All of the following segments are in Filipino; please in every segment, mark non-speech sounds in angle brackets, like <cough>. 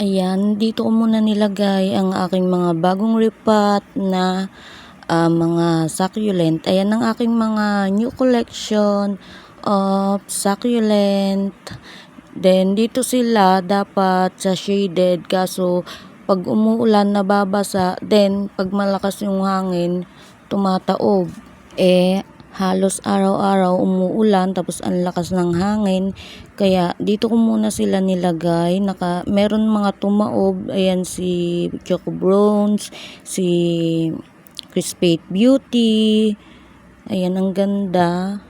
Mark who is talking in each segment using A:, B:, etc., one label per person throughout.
A: Ayan, dito ko muna nilagay ang aking mga bagong repot na ah, mga succulent. Ayan ang aking mga new collection of succulent. Then, dito sila dapat sa shaded kaso pag umuulan nababasa. Then, pag malakas yung hangin, tumataob. Eh, halos araw-araw umuulan tapos ang lakas ng hangin. Kaya dito ko muna sila nilagay. Naka, meron mga tumaob. Ayan si Choco Bronze, si Crispate Beauty. Ayan ang ganda.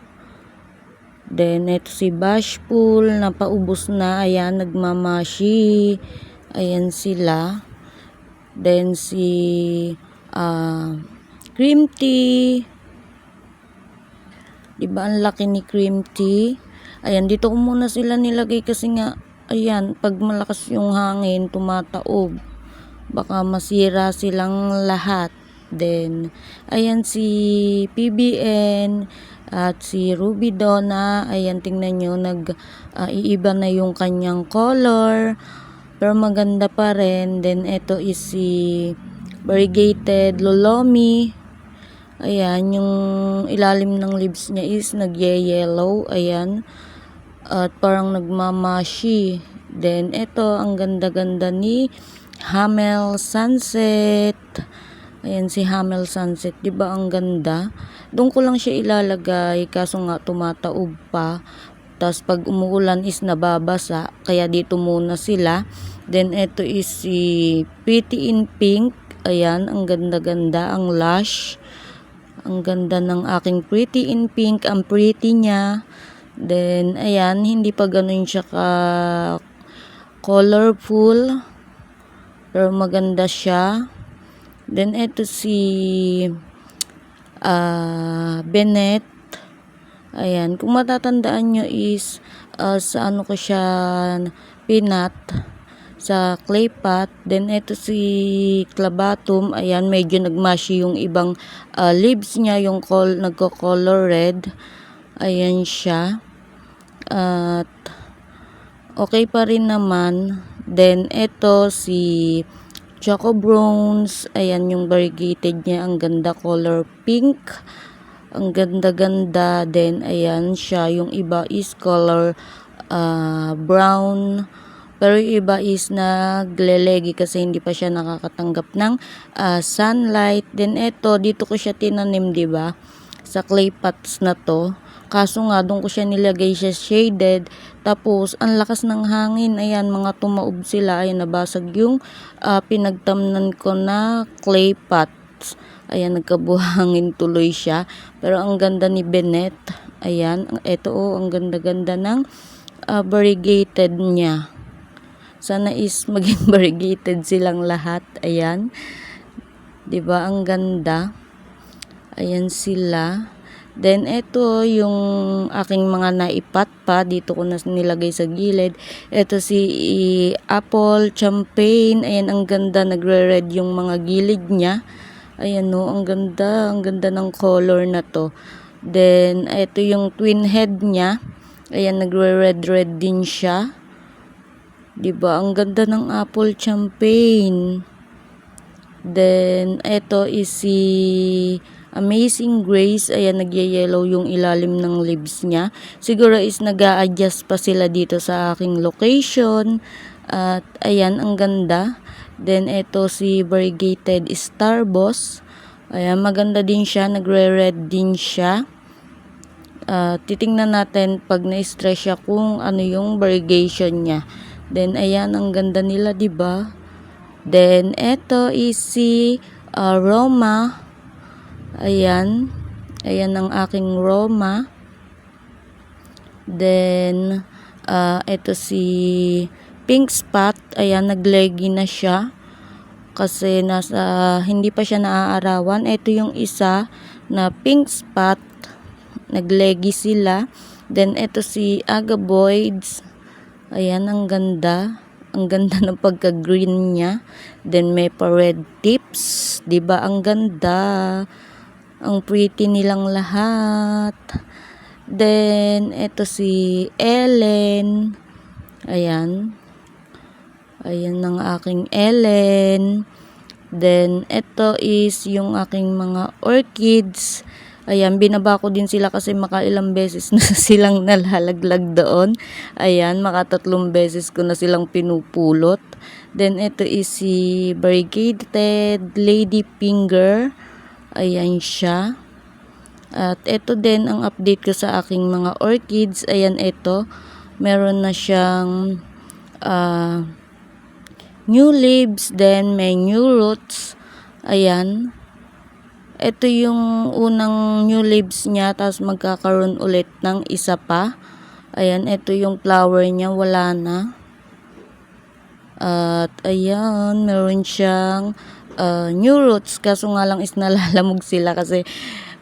A: Then ito si Bashful, napaubos na. Ayan, nagmamashi. Ayan sila. Then si ah Cream Tea. Diba ang laki ni Cream Tea? Ayan, dito ko muna sila nilagay kasi nga, ayan, pag malakas yung hangin, tumataob. Baka masira silang lahat. Then, ayan si PBN at si Ruby Donna. Ayan, tingnan nyo, nag, ah, iiba na yung kanyang color. Pero maganda pa rin. Then, ito is si variegated Lolomi. Ayan, yung ilalim ng leaves niya is nagye-yellow. Ayan. At parang nagmamashi. Then, ito, ang ganda-ganda ni Hamel Sunset. Ayan si Hamel Sunset. 'Di ba ang ganda? Doon ko lang siya ilalagay kaso nga tumataob pa. Tapos pag umuulan is nababasa. Kaya dito muna sila. Then, ito is si Pretty in Pink. Ayan, ang ganda-ganda. Ang lush. Ang ganda ng aking pretty in pink. Ang pretty niya. Then, ayan, hindi pa ganun siya ka colorful. Pero maganda siya. Then, ito si ah Bennett. Ayan, kung matatandaan nyo is ah, sa ano ko siya pinat sa clay pot. Then, ito si clabatum. Ayan, medyo nagmashi yung ibang ah, leaves niya, yung col nagko-color red. Ayan siya. At, okay pa rin naman. Then, ito si Choco Bronze. Ayan yung variegated niya. Ang ganda color pink. Ang ganda-ganda. Then, ayan siya. Yung iba is color ah, brown. Pero yung iba is naglelegi kasi hindi pa siya nakakatanggap ng ah, sunlight. Then, ito, dito ko siya tinanim, ba Sa clay pots na to. Kaso nga, doon ko siya nilagay siya shaded. Tapos, ang lakas ng hangin. Ayan, mga tumaob sila. Ayan, nabasag yung ah, pinagtamnan ko na clay pots. Ayan, nagkabuhangin <laughs> tuloy siya. Pero ang ganda ni Bennett. Ayan, ito oh, ang ganda-ganda ng ah, variegated niya. Sana is <laughs> maging variegated silang lahat. Ayan. 'Di ba Ang ganda. Ayan sila. Then, ito yung aking mga naipat pa. Dito ko na nilagay sa gilid. Ito si Apple Champagne. Ayan, ang ganda. Nagre-red yung mga gilid niya. Ayan no, ang ganda. Ang ganda ng color na to. Then, ito yung twin head niya. Ayan, nagre-red-red din siya. 'Di ba Ang ganda ng Apple Champagne. Then, ito is si Amazing Grace. Ayan, nagye-yellow yung ilalim ng leaves niya. Siguro is nag adjust pa sila dito sa aking location. At, ayan, ang ganda. Then, ito si Variegated Starboss. Ayan, maganda din siya. Nagre-red din siya. Uh, titingnan natin pag na-stress siya kung ano yung variegation niya. Then, ayan, ang ganda nila, 'di ba Then, eto is si uh, Roma. Ayan. Ayan ang aking Roma. Then, uh, eto si Pink Spot. Ayan, naglegi na siya. Kasi nasa, hindi pa siya naaarawan. Ito yung isa na Pink Spot. Naglegi sila. Then, eto si Agaboids. Ayan, ang ganda. Ang ganda ng pagka-green niya. Then may pa red tips. ba Ang ganda. Ang pretty nilang lahat. Then, ito si Ellen. Ayan. Ayan ang aking Ellen. Then, ito is yung aking mga orchids. Ayan, binaba ko din sila kasi makailang beses na <laughs> silang nalalaglag doon. Ayan, makatatlong beses ko na silang pinupulot. Then, ito is si variegated lady finger. Ayan siya. At ito din ang update ko sa aking mga orchids. Ayan, ito. Meron na siyang ah, new leaves, then may new roots. Ayan. Ito yung unang new leaves niya, tapos magkakaroon ulit ng isa pa. Ayan, ito yung flower niya, wala na. At ayan, meron siyang ah, new roots, kaso nga lang is nalalamog sila kasi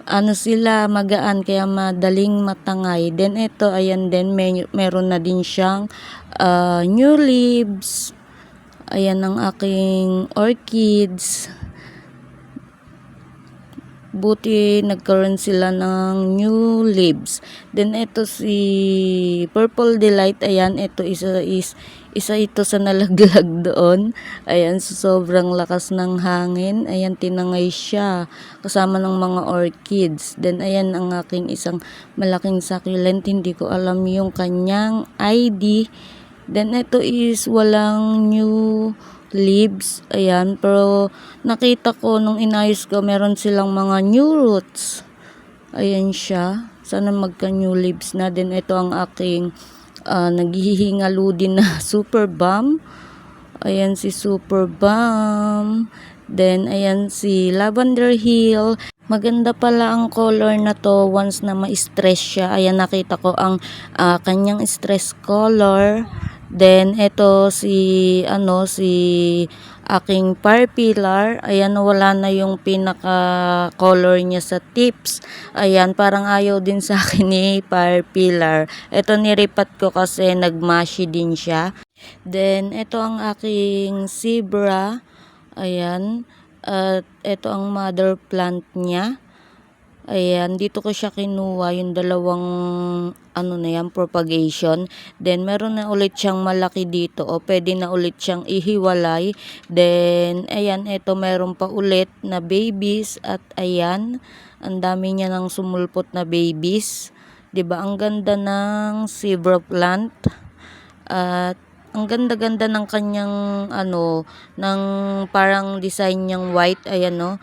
A: ano sila magaan kaya madaling matangay. Then ito, ayan din, may, meron na din siyang ah, new leaves. Ayan ang aking orchids. Buti nagkaroon sila ng new leaves. Then ito si Purple Delight. Ayan, ito isa is isa ito sa <laughs> nalaglag doon. Ayan, so sobrang lakas ng hangin. Ayan, tinangay siya kasama ng mga orchids. Then ayan ang aking isang malaking succulent. Hindi ko alam yung kanyang ID. Then ito is walang new leaves. Ayan, pero nakita ko nung inayos ko, meron silang mga new roots. Ayan siya. Sana magka new leaves na. Then ito ang aking uh, naghihingalo din na <laughs> super bomb. Ayan si super bomb. Then ayan si lavender hill. Maganda pala ang color na to once na ma-stress siya. Ayan nakita ko ang ah, kanyang stress color. Then ito si ano si aking fire pillar. Ayan wala na yung pinaka color niya sa tips. Ayan parang ayaw din sa akin ni fire pillar. Ito niripat ko kasi nagmashi din siya. Then ito ang aking zebra. Ayan. At ito ang mother plant niya. Ayan, dito ko siya kinuha yung dalawang ano na yan, propagation. Then, meron na ulit siyang malaki dito o pwede na ulit siyang ihiwalay. Then, ayan, ito meron pa ulit na babies at ayan, ang dami niya ng sumulpot na babies. 'Di ba Ang ganda ng zebra plant. At ang ganda-ganda ng kanyang ano, ng parang design niyang white, ayan no.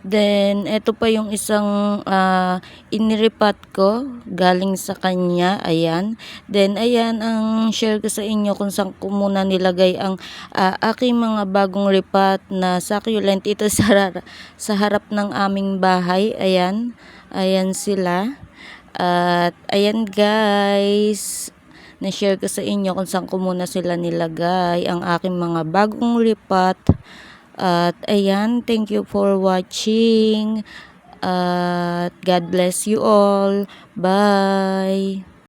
A: Then, ito pa yung isang ah, iniripat ko galing sa kanya. Ayan. Then, ayan ang share ko sa inyo kung saan ko muna nilagay ang ah, aking mga bagong ripat na succulent. Ito <laughs> sa, sa harap ng aming bahay. Ayan. Ayan sila. At, ayan guys na-share ko sa inyo kung saan ko muna sila nilagay ang aking mga bagong ripat. At ayan, thank you for watching. At God bless you all. Bye.